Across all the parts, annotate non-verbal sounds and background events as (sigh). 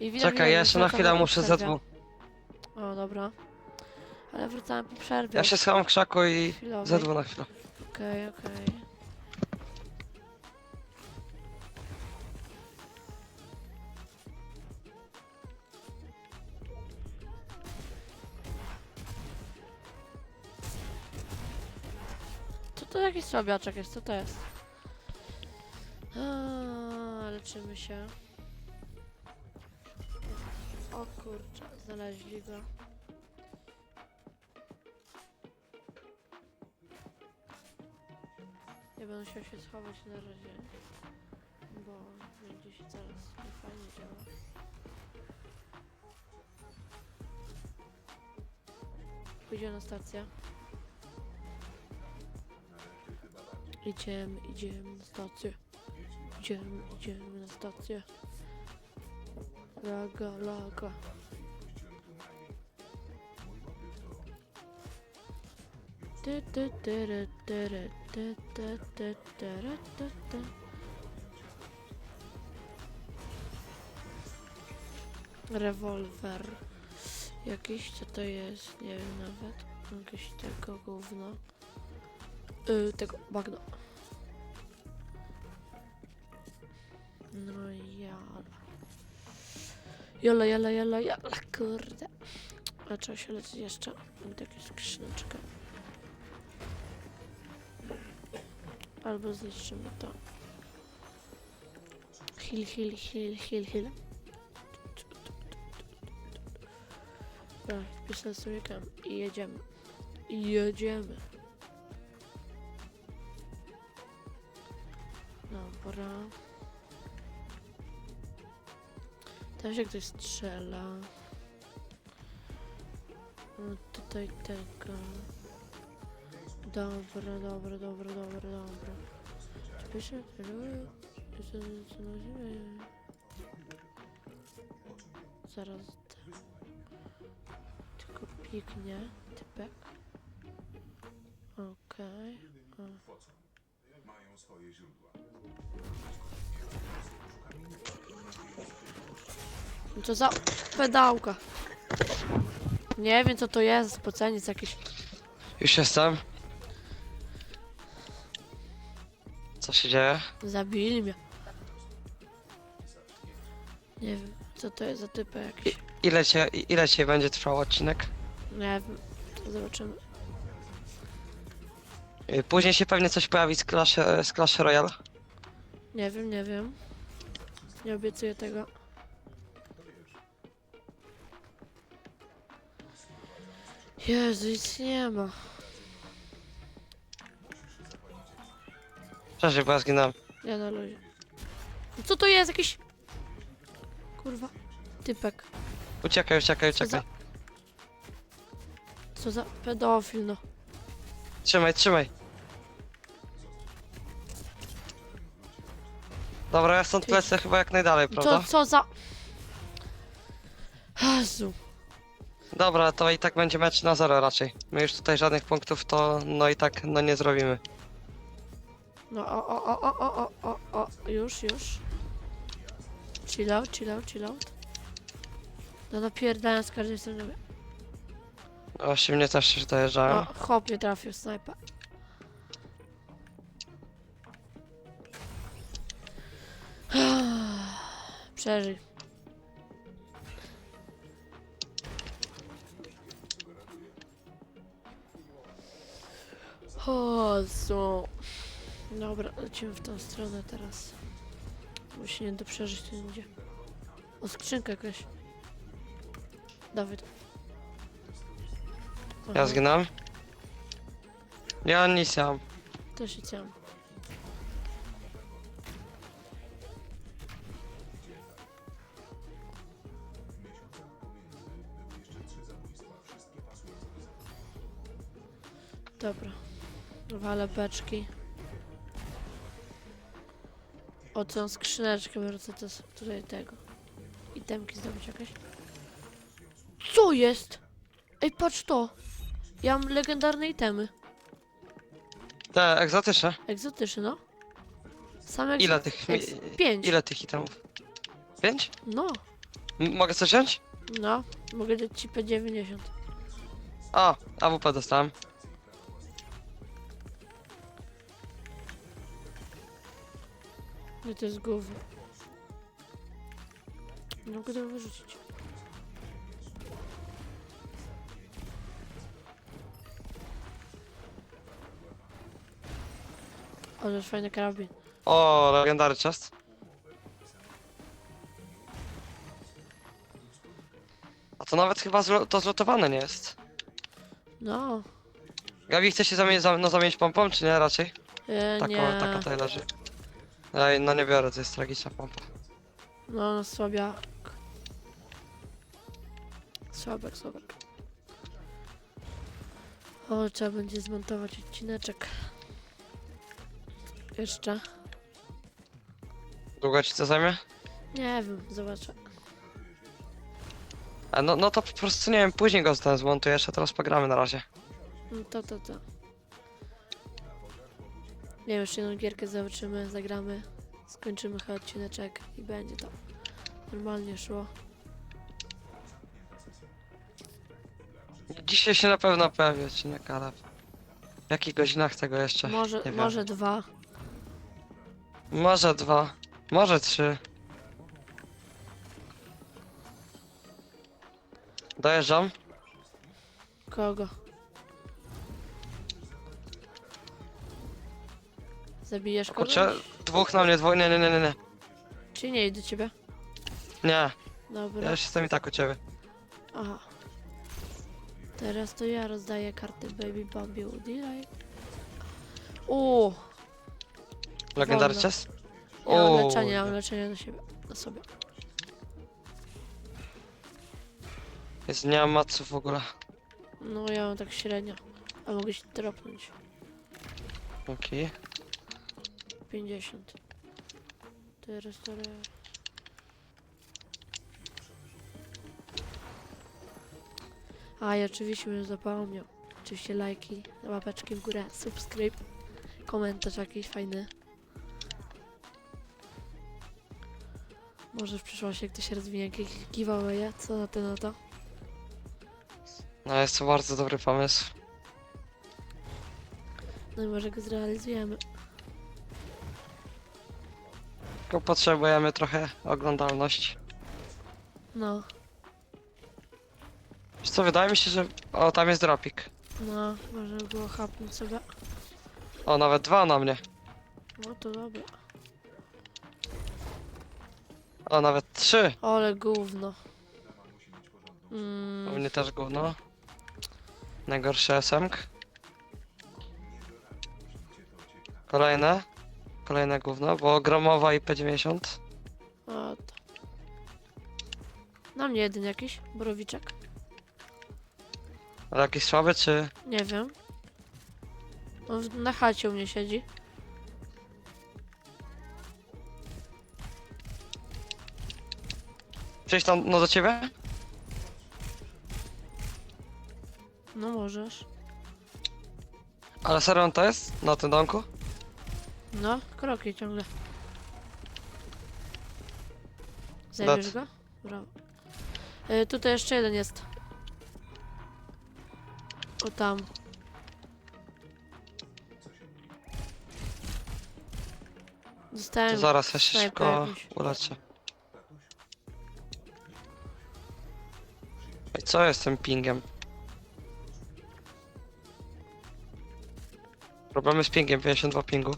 I widać, Czekaj, ja jeszcze na chwilę po muszę przerwie. Z2. O, dobra. Ale wracałem po przerwie. Ja się schowam w krzaku i chwilowej. Z2 na chwilę. Okej, okej. Co to jakiś słabiaczek jest? Co to jest? A, leczymy się. O kurczę, znaleźli go. Ja będę musiał się schować na razie, bo będzie się zaraz fajnie działa. Pójdzie na stację. Idziemy, idziemy na stację. Idziemy, idziemy na stację. Laga, laga. Ty, ty, ty. Rewolwer. Jakiś, co to jest? Nie wiem nawet. Jakieś tego gówno. Yy, tego bagno. No. Jala, jala, jala, jala, kurde. A trzeba się lecieć jeszcze. Mam takie skrzyneczkę. Albo zniszczymy to. Heal, heal, heal, heal, heal. Dobra, wpisałem sobie kam i jedziemy. I jedziemy. Dobra. Tam się ktoś strzela. No tutaj tego. Dobra, dobra, dobra, dobra, dobra. Czy pisze? Zaraz. te- Tylko piknie. Typek. Okej. o. Mają swoje źródła. Co za pedałka? Nie wiem co to jest, spoceniec jakiś. Już jestem. Co się dzieje? Zabili mnie. Nie wiem, co to jest za typy jakiś. Ile cię, ile cię będzie trwał odcinek? Nie wiem, zobaczymy. Y, Później się pewnie coś pojawi z Clash, z Clash Royale. Nie wiem, nie wiem. Nie obiecuję tego. Jezu, nic nie ma. Przeżyj, bo ja zginąłem. Co to jest? Jakiś... Kurwa. Typek. Uciekaj, uciekaj, Co za... uciekaj. Co za pedofil, no. Trzymaj, trzymaj. Dobra, ja stąd Ty- lecę chyba jak najdalej, Co, prawda? co za... Jezu. Dobra, to i tak będzie mecz na zero raczej. My już tutaj żadnych punktów to no i tak no nie zrobimy. No o, o, o, o, o, o, o, o, już, już. Chill out, chill out, chill out. No napierdalam z każdej strony. Właśnie mnie też się dojeżdżają. O, chłop mnie trafił, snajpa. (sighs) Przeżyj. O? Dobra, lecimy w tą stronę teraz. Bo się nie da przeżyć tu nigdzie. O, skrzynka jakaś. Dawid. Ja zginąłem. Ja nic nie mam. Też chciałam. Dobra. Walę beczki. O, tą skrzyneczkę wrócę to tutaj tego. Itemki zdobyć jakieś. Co jest? Ej, patrz to! Ja mam legendarne itemy. Te egzotyczne. Egzotyczne, no. Same Ile tych, mi- pięć. ile tych itemów? Pięć? No. M- mogę coś wziąć? No, mogę dać ci P90. O, AWP dostałem. No to jest gówno. Nie mogę tego wyrzucić. Ale jest fajny karabin. O, legendary chest. A to nawet chyba zlo to zlotowane nie jest. No, Gabi, chce się zamienić, za no, zamienić pompą, czy nie raczej? e, Taką, nie. taka tutaj leży. Ej, no nie biorę, to jest tragiczna pompa. No, no słabiak. Słabek, słabek. O, trzeba będzie zmontować odcineczek. Jeszcze. Długo ci to zajmie? Nie wiem, zobaczę. A no, no to po prostu nie wiem, później go zmontuję, jeszcze teraz pogramy na razie. No to, to, to. Nie wiem, jeszcze jedną gierkę zobaczymy, zagramy. Skończymy chyba odcineczek i będzie to normalnie szło. Dzisiaj się na pewno pojawi odcinek, ale... W jakich godzinach tego jeszcze? Może, nie wiem. może dwa. Może dwa. Może trzy. Dojeżdżam. Kogo? Zabijesz kogoś? Kurczę, dwóch na mnie, dwóch, nie, nie, nie, nie, nie. Czy nie idę do ciebie? Nie, Dobra. ja już jestem i tak u ciebie. Aha. Teraz to ja rozdaję karty Baby Bambi Delay. O, Legendary Wolno. chest? ja mam leczenie, ja mam leczenie na siebie, na sobie. Jest, nie mam maców w ogóle. No ja mam tak średnio. A mogę się dropnąć. Okej. 50. Teraz to... A i oczywiście bym zapomniał. Oczywiście lajki, łapeczki w górę, subskryb, komentarz jakiś fajny. Może w przyszłości ktoś rozwinie jakieś giveaway, co na to na to? No jest to bardzo dobry pomysł. No i może go zrealizujemy. Tylko potrzebujemy trochę oglądalności. No, Wiesz co, wydaje mi się, że... O, tam jest dropik. no, może by było chapnąć sobie. O, nawet dwa na mnie. No to dobra. O, nawet trzy. Ale gówno. U Mm, mnie też gówno. Najgorszy SMK. Kolejne. Kolejne gówno, bo gromowa i P90. o to. Na mnie jeden jakiś, borowiczek. Ale jakiś słaby, czy... Nie wiem. On w- na chacie u mnie siedzi. Przyjść tam, no do ciebie? No możesz. Ale serio on to jest? Na tym domku? No, kroki ciągle. Zajmiesz go? Brawo. Y, tutaj jeszcze jeden jest. O tam. To Dostałem. zaraz ja się szybko uleczę. I co jest tym pingiem? Problemy z pingiem, 52 pingu.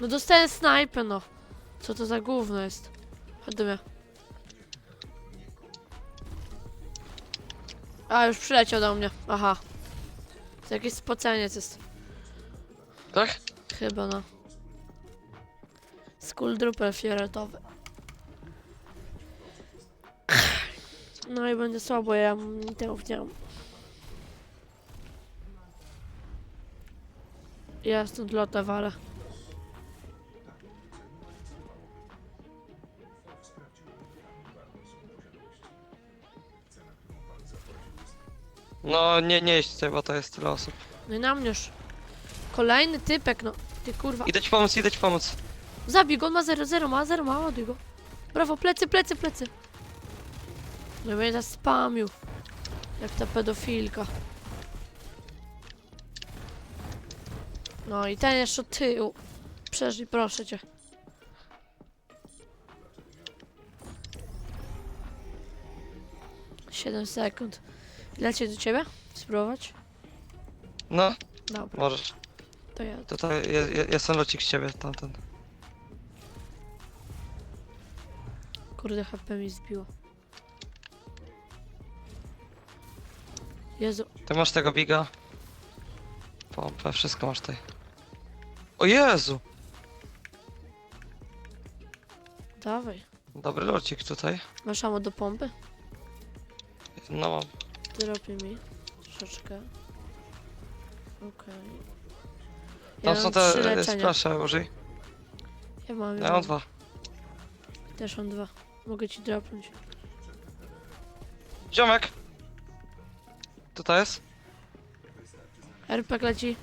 No dostałem snajpę, no. Co to za gówno jest? Chodź do mnie. A, już przyleciał do mnie. Aha. To jakiś spoceniec jest. Tak? Chyba, no. Skuldrupel fioletowy. No i będzie słabo, ja tego nie mam. Ja stąd lotę walę. No nie, nie idź tutaj, bo to jest tyle osób. No i na mnie już. Kolejny typek, no. Ty kurwa. Idę ci pomóc, idę ci pomóc. Zabij go, on ma zero, zero ma, zero ma, ładuj go. Brawo, plecy, plecy, plecy. No i mnie zaspamił. Jak ta pedofilka. No i ten jeszcze od tyłu. Przeżyj, proszę cię. Siedem sekund. Lecieć do ciebie? Spróbować? No, Dobra, możesz. to ja. Tutaj jest, jest ten locik z ciebie, tamten. Kurde, HP mi zbiło. Jezu, Ty masz tego biga. Pompę, wszystko masz tutaj. O Jezu! dawaj. Dobry locik tutaj. Masz amo do pompy? No mam. Dropi mi troszeczkę. Okej. Tam Ja są mam te trzy e, leczenia. splasze, użyj. Ja mam, ja Ja mam dwa. Też mam dwa. Mogę ci dropnąć. Ziomek! Tutaj jest? RPG leci.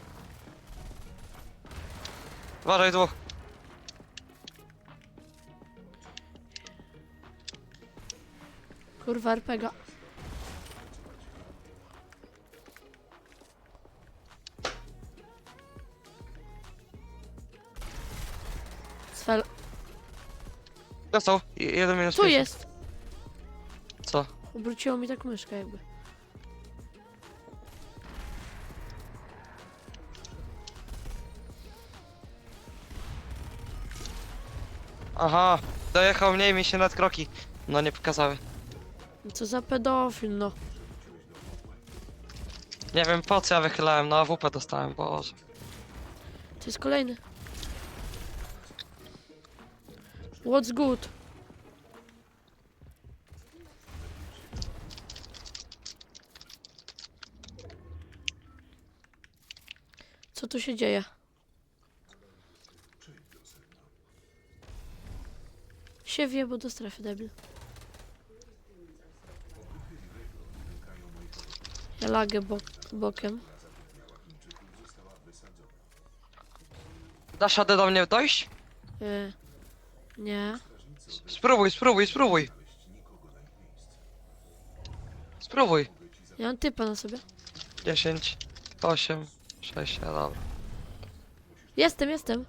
Uważaj, dwóch. Kurwa, RPG. Dostał. I- Jeden minus Tu pięć. jest! Co? Obróciło mi tak myszkę jakby. Aha, dojechał mniej mi się nad kroki. No nie pokazały. Co za pedofil, no. Nie wiem po co ja wychylałem, no AWP dostałem, boże. To jest kolejny. What's good? Co tu się dzieje? Się wie, bo do strefy debil. Ja lagę bok bokiem. Dasz radę do mnie dojść? Y, nie. Spróbuj, spróbuj, spróbuj. Spróbuj. Ja mam typa na sobie. 10, 8, 6, no dobra. Jestem, jestem.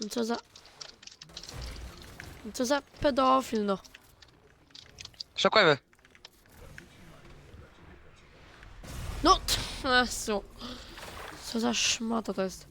No Co za... No Co za pedofil, no. Szokujemy. No, Jezu. Co za szmata to jest.